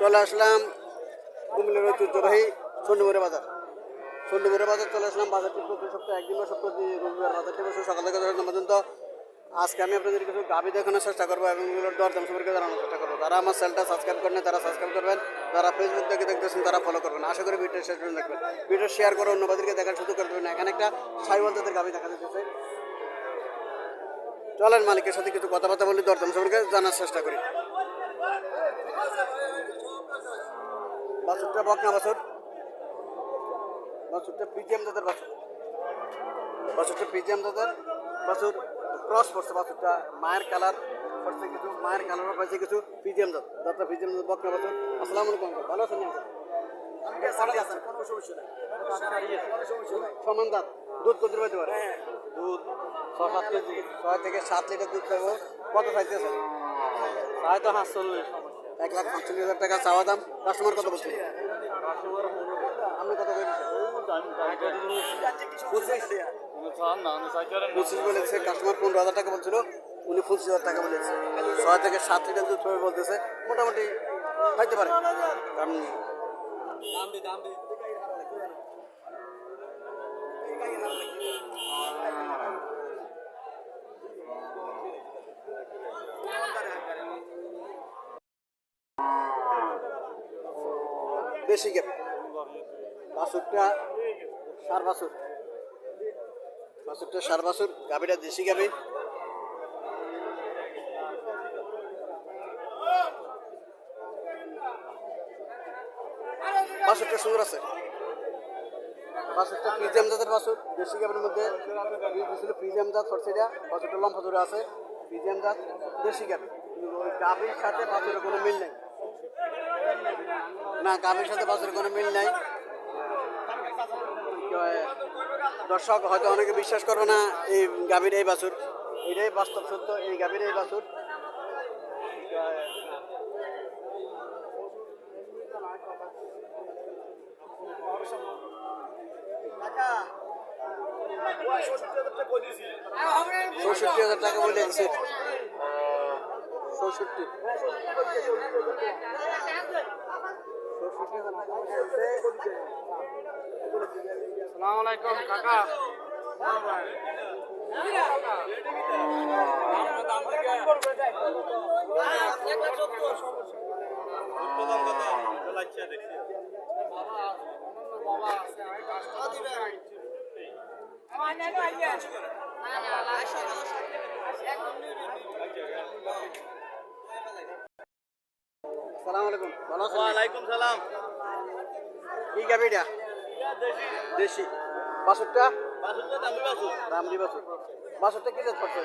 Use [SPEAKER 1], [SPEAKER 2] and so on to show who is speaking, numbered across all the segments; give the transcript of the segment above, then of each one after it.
[SPEAKER 1] চলে আসলাম কুমিল্লার ঐতিহ্যবাহী চন্ডীমুড়ে বাজার। চন্ডীমুড়ে বাজার চলে আসলাম, বাজারটি প্রতি সপ্তাহে একদিন বা প্রতি রবিবার বাজারটি বসে সকাল থেকে দশটা পর্যন্ত আজকে আমি আপনাদের কিছু গাভি দেখানোর চেষ্টা করব এবং এগুলোর দরদাম সম্পর্কে জানানোর চেষ্টা করব। যারা আমার চ্যানেলটা সাবস্ক্রাইব করেন তারা সাবস্ক্রাইব করবেন। যারা ফেসবুক থেকে দেখতেছেন, তারা ফলো করবেন। আশা করি ভিডিও শেষ পর্যন্ত দেখবেন। ভিডিও শেয়ার করে অন্যবাদেরকে দেখার সুযোগ করে দেবেন। এখানে একটা সাইওয়াল জাতের গাভি দেখা যাচ্ছে চলেন মালিকের সাথে কিছু কথাবার্তা বলি, দরদাম সম্পর্কে জানার চেষ্টা করি। বাছুরটা বকনা বাছুর। বাছুরটা পিজিএম দাদার বাছুর। বাছুরটা পিজিএম দাদার বাছুর। ক্রস করছে বাছুরটা মায়ের কালার করছে কিছু মায়ের কালারও পাইছে কিছু পিজিএম দাদ দাদা পিজিএম দাদ বকনা বাছুর। আসসালামু আলাইকুম। ভালো আছেন সমান দাঁত দুধ কত পাইতে পারে? দুধ ছ সাত কেজি ছয় থেকে সাত লিটার দুধ পাবো কত চাইতেছে চাই তো সাতচল্লিশ এক লাখ পাঁচচল্লিশ হাজার টাকা চাওয়া দাম। কাস্টমার কত বলছে? আপনি পঁচিশ। বলেছে কাস্টমার পনেরো হাজার টাকা বলছিল, উনি পঁচিশ হাজার টাকা বলেছে। ছয় থেকে সাত লিটার দুধ পাবে বলতেছে, মোটামুটি খাইতে পারে। কারণ বেশি গেবে বাছুরটা সার বাছুর বাছুরটা সার বাছুর গাবিটা দেশি গাবি বাছুরটা সুন্দর আছে। বাছুরটা প্রিজিয়াম জাতের বাছুর দেশি গাবির মধ্যে। ছিল জাত ফরসিটা বাছুরটা লম্বা ধরে আছে। প্রিজিয়াম জাত, দেশি গাবি গাবির সাথে বাছুরের কোনো মিল নেই। না গাভীর সাথে বাছুরের কোনো মিল নাই। দর্শক, হয়তো অনেকে বিশ্বাস করবে না, এই গাভীর এই বাছুর। এটাই বাস্তব সত্য, এই গাভীর এই বাছুর। চৌষট্টি হাজার টাকা বলে চৌষট্টি।
[SPEAKER 2] সালাম আলাইকুম কাকা।
[SPEAKER 1] সালাম আলাইকুম।
[SPEAKER 2] ওয়ালাইকুম সালাম।
[SPEAKER 1] কি গাভীটা দেশি।
[SPEAKER 2] বাসুরটা দামি বাসুর
[SPEAKER 1] বাছুরটা কি জাত পড়ছে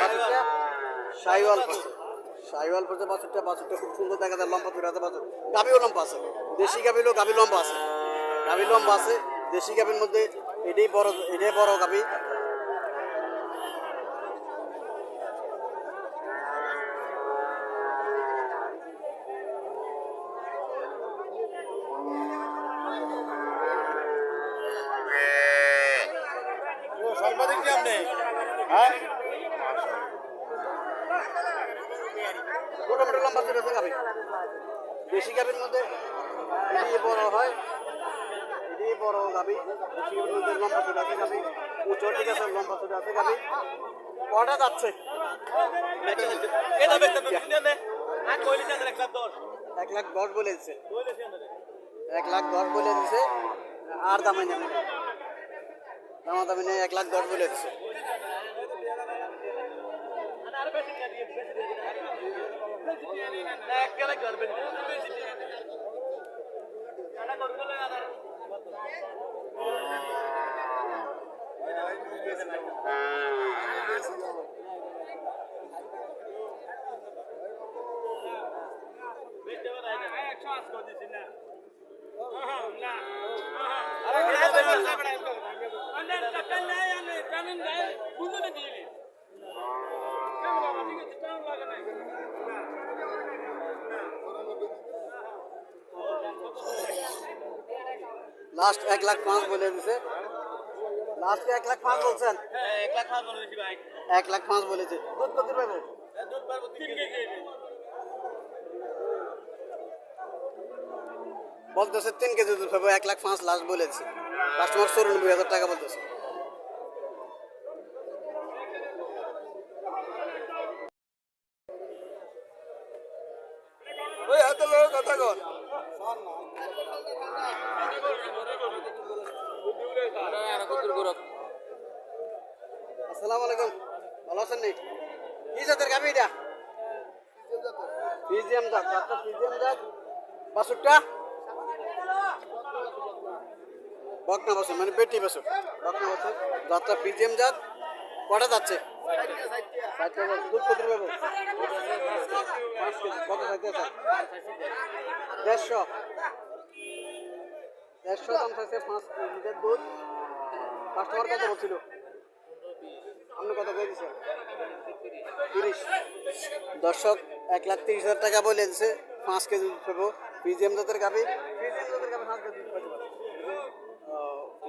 [SPEAKER 1] বাসুরটা সাইওয়াল পড়ছে সাইওয়াল পড়ছে বাসুরটা বাসুরটা খুব সুন্দর দেখা যায়। লম্বা তুলে বাসুর গাভিও লম্বা আছে। দেশি গাভিলেও গাভি লম্বা আছে। গাভি লম্বা আছে। দেশি গাভির মধ্যে এটাই বড় এটাই বড় গাভি
[SPEAKER 2] সাংবাদিক কি আপনি? হ্যাঁ?
[SPEAKER 1] মোটামুটি লম্বা তুলে আছে গাভি। দেশি গাভির মধ্যে এটাই বড় হয় এটাই বড় গাভি। দেশি গাভির মধ্যে লম্বা তুলে আছে গাভি। উঁচু ঠিক আছে লম্বা তুলে আছে গাভি। কটা যাচ্ছে?
[SPEAKER 2] এটা এক লাখ দশ।
[SPEAKER 1] বলে দিচ্ছে এক লাখ দশ বলে দিছে। আর দামে নেবে দামা দামি নেই এক লাখ দশ বলে দিচ্ছে
[SPEAKER 2] না
[SPEAKER 1] লাস্ট এক লাখ পাঁচ বলে দিছে। লাস্টে এক লাখ পাঁচ বলছেন?
[SPEAKER 2] এক লাখ পাঁচ বলেছি ভাই
[SPEAKER 1] এক লাখ পাঁচ বলেছে। দুধ কত বলতেছে তিন কেজি দুধ পাবো এক লাখ পাঁচ লাস্ট বলেছে। কাস্টমার চৌরানব্বই হাজার টাকা বলতেছে। আসসালামু আলাইকুম ভালো আছেন নি? কি জাতের গাবি এটা? পিজিএম জাত জাতটা পিজিএম জাত। বাসুরটা বকনা বাসুর মানে বেটি বাসুর বকনা বাসুর জাতটা পিজিএম জাত কটা যাচ্ছে? দুধ কত পাবো কত চাইতে দেড়শো। দেড়শো দাম চাইছে পাঁচ লিটার দুধ। কাস্টমার কত বলছিল। আপনি কত করে দিচ্ছেন তিরিশ। দর্শক, এক লাখ তিরিশ হাজার টাকা বলে দিচ্ছে পাঁচ কেজি পাবো। পিজিএম জাতের গাবি পিজিএম জাতের গাবি পাঁচ কেজি দুধ পাবো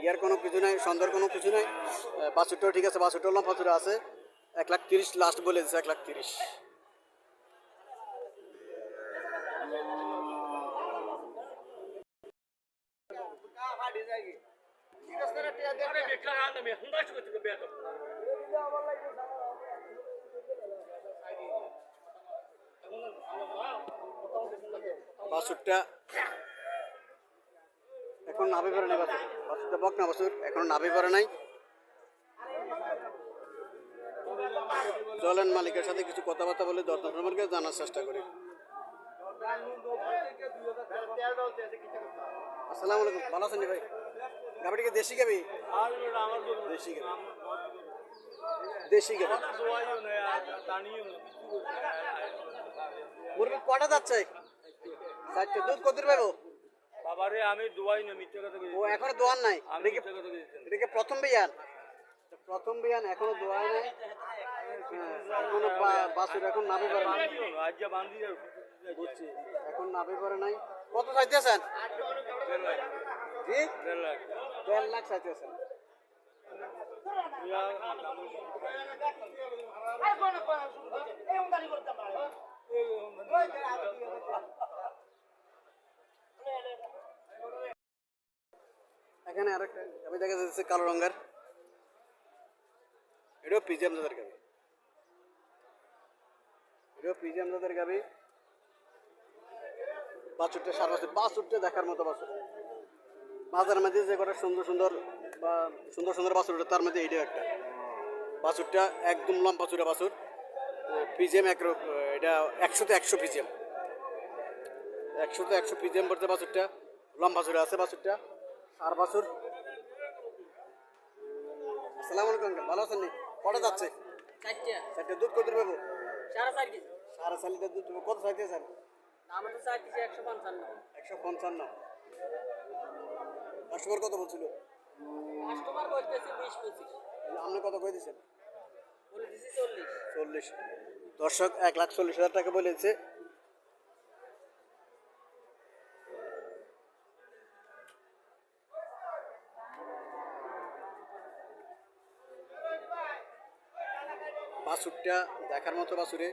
[SPEAKER 1] ইয়ার কোনো কিছু নাই সন্দেহের কোনো কিছু নাই। বাছুরটাও ঠিক আছে, বাছুরটাও লম্বা বাছুর আছে। এক লাখ তিরিশ লাস্ট বলে দিচ্ছে এক লাখ তিরিশ। বাছুরটা এখন পড়ে নাই বাছুর বাছুরটা বক না বাছুর এখন নাভি পড়ে নাই। চলেন মালিকের সাথে কিছু কথাবার্তা বলে দর্শক সম্পর্কে জানার চেষ্টা করি। আসসালামু আলাইকুম, ভালো আছেন ভাই? গাবিটা দেশি গাবি দেশি গাবি দেশি গাবি মুরগি কটা যাচ্ছে? চারটে। দুধ কত পাবো
[SPEAKER 2] বাবারে আমি দোয়াই না মিথ্যা কথা
[SPEAKER 1] ও এখনও দোয়ার নাই?
[SPEAKER 2] আমি মিথ্যা কথা কইছি
[SPEAKER 1] এটা কি প্রথম বিয়ান? প্রথম বিয়ান এখনও দোয়া নাই? হ্যাঁ, এখনও বা- বাছুর এখন নাই।
[SPEAKER 2] বান্ধিও না আজ বান্ধি
[SPEAKER 1] বুঝছি এখন নাভি পড়ে নাই। কত চাইতেছেন?
[SPEAKER 2] দেড় লাখ।
[SPEAKER 1] জি
[SPEAKER 2] দেড় লাখ
[SPEAKER 1] দেড় লাখ চাইতেছেন
[SPEAKER 2] ইয়া
[SPEAKER 1] এখানে আরেকটা গাবি দেখা যাচ্ছে কালো রঙের। এটাও পিজিএম জাতের গাবি। এটাও পিজিএম জাতের গাবি। বাছুরটা সার বাছুর বাছুরটা দেখার মতো বাছুর। বাজারের মধ্যে যে কটা সুন্দর সুন্দর বা সুন্দর সুন্দর বাছুর ওঠে, তার মধ্যে এইটাও একটা। বাছুরটা একদম লম্বা চূড়া বাছুর। পিজিএম এক এটা একশোতে একশো পিজিএম একশোতে একশো পিজিএম পড়তে বাছুরটা। লম্বা চূড়া আছে বাছুরটা। আর বাছুর। আসসালামু আলাইকুম ভালো আছেন নি? কটা যাচ্ছে?
[SPEAKER 3] চারটা।
[SPEAKER 1] দুধ কত পাবো
[SPEAKER 3] সাড়ে চার কেজি।
[SPEAKER 1] সাড়ে চার লিটার দুধ। কত চাইতেছেন?
[SPEAKER 3] আমার তো চার কেজি একশো পঞ্চান্ন।
[SPEAKER 1] একশো পঞ্চান্ন। কাস্টমার কত বলছিল?
[SPEAKER 3] কাস্টমার বলতেছে বিশ পঁচিশ।
[SPEAKER 1] আপনি কত
[SPEAKER 3] বলে দিছি চল্লিশ।
[SPEAKER 1] চল্লিশ। দর্শক এক লাখ চল্লিশ হাজার টাকা বলেছে। বাছুরটা দেখার মতো বাসুরে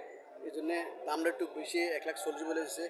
[SPEAKER 1] এই জন্যে দামটা একটু বেশি এক লাখ চল্লিশ বলে দিচ্ছে